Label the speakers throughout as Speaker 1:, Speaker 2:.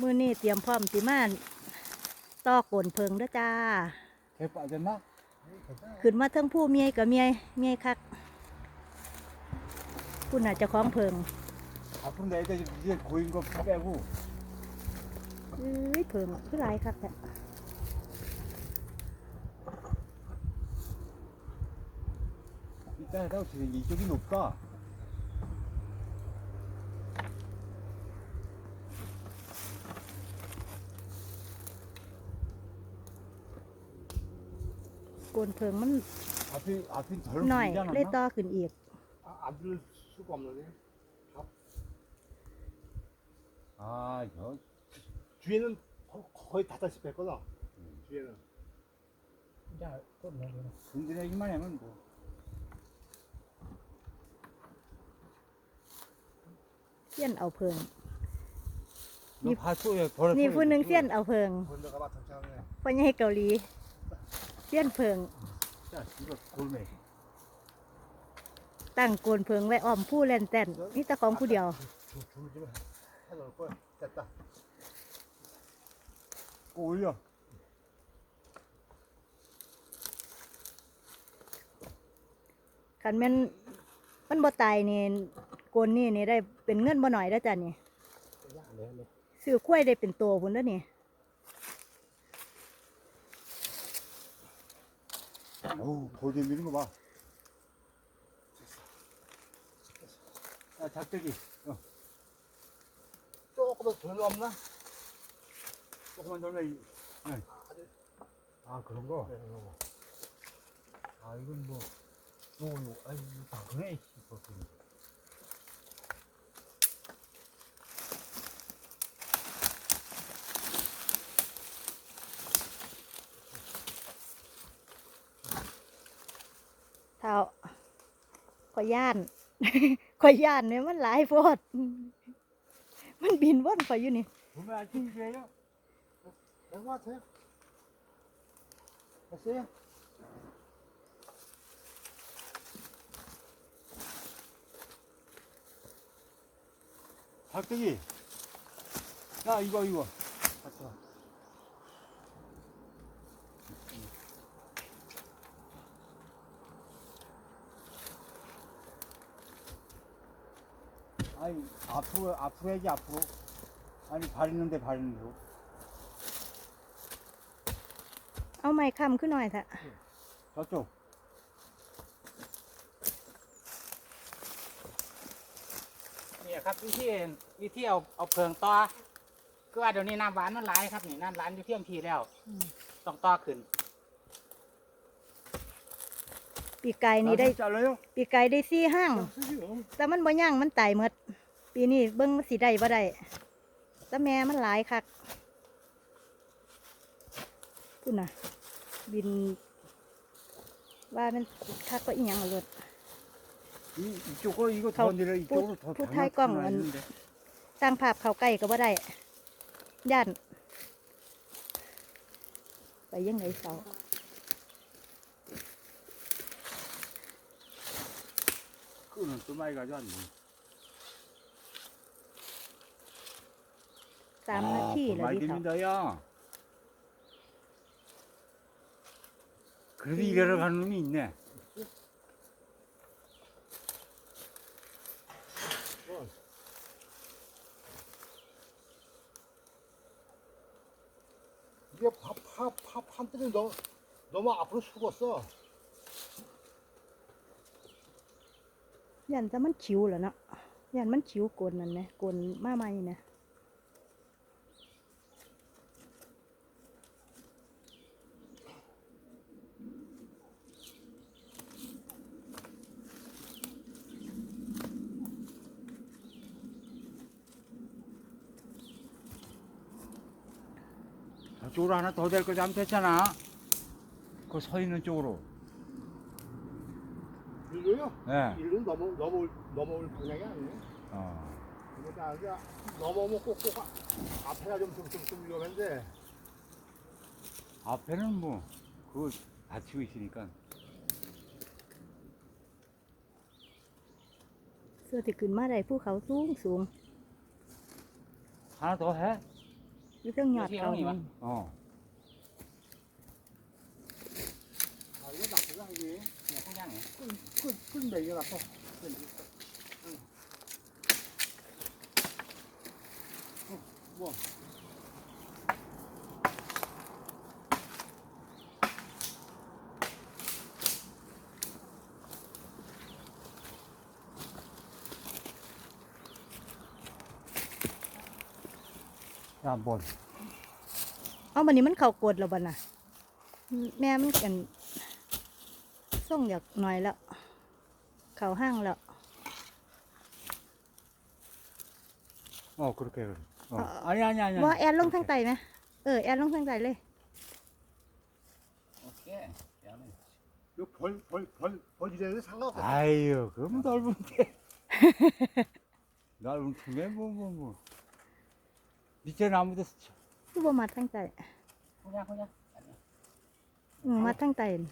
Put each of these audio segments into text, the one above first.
Speaker 1: มือนี่เตรียมพร้อมติมานต่อโกนเพิงด้วจ้า
Speaker 2: เฮ้ยปะจนนะ
Speaker 1: ขึ้นมาเทั้งผู้เมียกับเมียเมียคักคุณอาจจะคล้องเพิง
Speaker 2: อาพุ่ใดจะจนคุยกับแม่ผู้
Speaker 1: เอ้ยเพิงคือไรครับเนี่ยพี่แต้า
Speaker 2: เท่าสิ่งนี้จะกินห
Speaker 1: นุกก็ นเพิงมัน
Speaker 2: 앞이 앞이 덜
Speaker 1: หน่อย
Speaker 2: 보이지
Speaker 1: เลย
Speaker 2: 않았나?
Speaker 1: ต่อขึ้นอีก
Speaker 3: 아, 안 들을 수가 없는데.
Speaker 2: 아, 저
Speaker 3: 뒤에는 거- 거의 다다시 뺐거든. 뒤에는.
Speaker 2: 든든하기만 하면 뭐.
Speaker 1: เสี้ยนเอาเพิง
Speaker 2: 너 봤어? 야, 벌었어.
Speaker 1: นี่ผู้หนึ่งเสี้ยนเอาเพิง
Speaker 3: 건너가 마탕창네.
Speaker 1: พ่อใหญ่เกาหลี เสี้ยนเพิง
Speaker 2: 자, 이거 골매.
Speaker 1: ตั้งโกนเพิงไว้อ้อมผู้เล่นเต้นนี่แต่ของผู้เดียว
Speaker 3: 줄, 줄좀 해놓을 거야. 됐다.
Speaker 2: 꼭 올려.
Speaker 1: คันแม่นมันบ่ตายนี่โกนนี่นี่ได้เป็นเงินบ่หน่อยแล้วจ้ะนี่
Speaker 3: 네, 네.
Speaker 1: ซื้อกล้วยได้เป็นตัวพุ่นแล้วนี่
Speaker 2: 어우, 돌 밀는 거 봐. 야, 작대기. 어,
Speaker 3: 조금 더 넓나?
Speaker 2: 조금만 돌면. 이- 네. 아, 그런 거?
Speaker 3: 네, 이거.
Speaker 2: 아, 이건 뭐. 요거, 요거. 아이, 그래,
Speaker 1: 씨.เ อยย่าน ขอยย่านเนี่ยมันหลายโพด มันบินว่อนขอยอยู่นี่
Speaker 2: 보면 아직 이래요?
Speaker 3: 된것 같아요. 됐어요?
Speaker 2: 작대기. 야, 이거, 이거.
Speaker 3: 갔다.
Speaker 2: 아니, 앞으로, 앞으로 해야지, 앞으로. 아니, 발 있는데, 발 있는 대로.
Speaker 1: เอาไม้ค้ำขึ้นหน่อยเถอะ
Speaker 2: 저쪽.
Speaker 4: นี่ครับวิธีวิธีเอาเอาเพิงต่อคือว่าเดี๋ยวนี้น้ำหวานมันหลายครับนี่น้ำหวานอยู่เที่ยงทีแล้ว ต้องต่อขึ้น
Speaker 1: ปีไก่นี่ได้ปีไก่ได้ซี่ห้าง แต่มันบ่ย่างมันตายหมด ปีนี้เบิ้งสีได้บ่ได้แต่แม่มันหลายคักพูดนนะบิน ว่ามันคักก็อีหยังเลย
Speaker 2: เขาพู
Speaker 1: ดไทยก
Speaker 2: ล้อง
Speaker 1: มันตั้งภาพเขาไก่ก็บ่ได้ย่านไปยังไงเสาว
Speaker 2: 끈은 또 많이 가져왔네.
Speaker 1: สามนาที
Speaker 2: 아,
Speaker 1: แล้ว
Speaker 2: 많이
Speaker 1: ที่เขา
Speaker 2: 됩니다, 야. 그래도 일하러 가는 놈이 있네.
Speaker 3: 이게 파, 파, 파, 판들이 너무, 너무 앞으로 숙었어.
Speaker 1: ยันจะมันคิวเหรอเนาะยันมันคิวกลนนั่นนะกลมาใหม่นะ
Speaker 2: 저쪽으로 하나 더 될 거지 하면 됐잖아. 그 서 있는 쪽으로.
Speaker 3: 일로요?
Speaker 2: 예.
Speaker 3: 일로 넘어, 넘어올, 넘어올 방향이 아니에요.
Speaker 2: 어.
Speaker 3: 그러니까 이게 넘어오면 꼭꼭 아- 앞에가 좀, 좀, 좀, 좀 위험한데.
Speaker 2: 앞에는 뭐, 그거 받치고 있으니까.
Speaker 1: เสื้อที่ขึ้นมาได้ภูเขาสูงสูง
Speaker 2: 하나 더 해?
Speaker 1: อยู่เทิงยอดเขา
Speaker 4: อยู่เทิงนี่วะ
Speaker 2: 어.
Speaker 3: 아 이거 나쁘다 이게
Speaker 4: เนี่ยข้างย่างเนี่ย
Speaker 3: 끈끈 매겨갖고 끈. 응. 어, 뭐
Speaker 2: 야, 뭐.
Speaker 1: เอาบันนี้มันเข่ากดแล้วบันน่ะ แม่มันกันส่งอยากหน่อยแล้ว เข่าห้างแล้ว
Speaker 2: 어, 그렇게 그래. 어.
Speaker 1: 아,
Speaker 2: 아니 아니 아니.
Speaker 1: ว่าแอนลงทางไตไหมเออแอนลงทางไตเลย
Speaker 4: โอเคเดี๋ยวนี่
Speaker 3: 이거 벌벌벌 벌이라도 상관없어.
Speaker 2: 아유, 그럼 넓은데. 넓은 틈에 뭐 뭐 뭐. 밑에 나무도 스쳐.
Speaker 1: คือบ่มัดทางไต
Speaker 4: ข้างย่างข้างย่างอันนี้
Speaker 1: อืมมัดทางไตน่ะ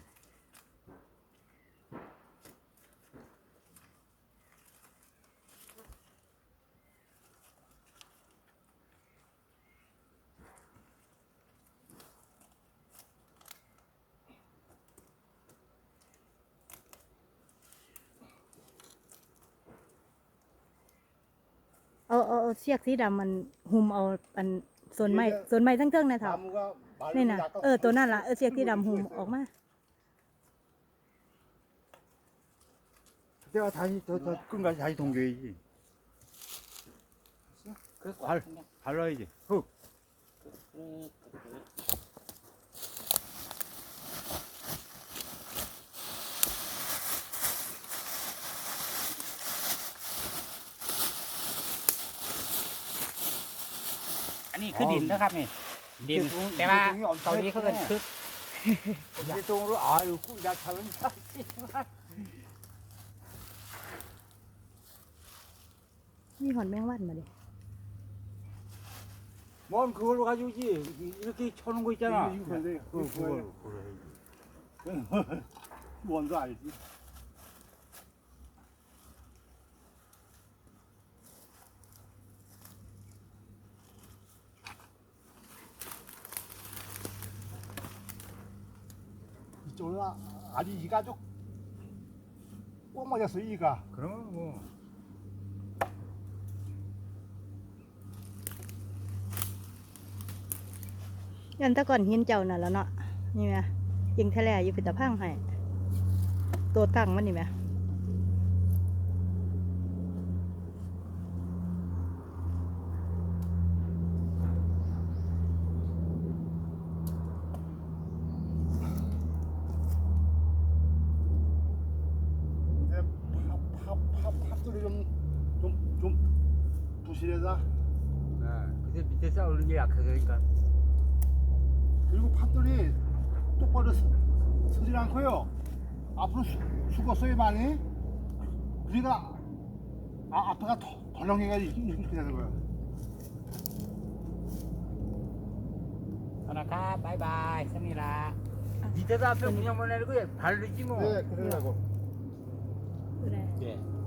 Speaker 1: เอาเอาเอาเชือกสีดำมันหุ้มเอาอันส่วนไม้ส่วนไม้ทั้งเทิงนะเถา
Speaker 3: 나무가 말로
Speaker 1: นี่นะ
Speaker 3: 약간
Speaker 1: เออตัวนั่นละเออเชือกสีดำหุ้มออกมา
Speaker 2: 내가 다시 더, 더 끝까지 다시 동겨야지.
Speaker 4: 그래서
Speaker 2: 발.
Speaker 4: ข้างย่าง
Speaker 2: 발라야지. 훅.
Speaker 4: ปึ๊บปึ๊บ คือดินนะครับนี่ ดิน แต่ว่าเกาหลีเขาเอิ้นคึก
Speaker 2: 이제 동으로 아유, 꿀 약하는 자.
Speaker 1: มีหอนแมงวันมาเลย
Speaker 2: 뭔 그걸로 가져오지. 이렇게 쳐놓은 거 있잖아.
Speaker 3: 이거, 이거 근데
Speaker 2: 그, 그걸로. 그래.
Speaker 3: 뭔지 알지? 아- 아주 이가 아주 꼭 맞았어 이가
Speaker 2: 그러면 뭐.
Speaker 1: ยันแตะก่อนหินเจ้านั่นแหล้วเนาะนี่ไหมยิงทะเลอยู่พิตาพังให้ตัวตั้งมันนี่ไหม
Speaker 3: 밧줄이 좀, 좀, 좀 부실하다.
Speaker 2: 네, 그래서 밑에 싸우는 게 약하니까. 그러니까.
Speaker 3: 그리고 팥돌이 똑바로 서, 서질 않고요. 앞으로 수, 고어요 많이. 그러니까 아, 앞에가 덜렁해가지고 이렇게 되는
Speaker 4: 거야. 하나가 바이바이 성이라 아.
Speaker 2: 밑에다 앞에 그냥 보내고 발르지 뭐.
Speaker 3: 네, 그러려고.
Speaker 1: 그래.
Speaker 4: 네.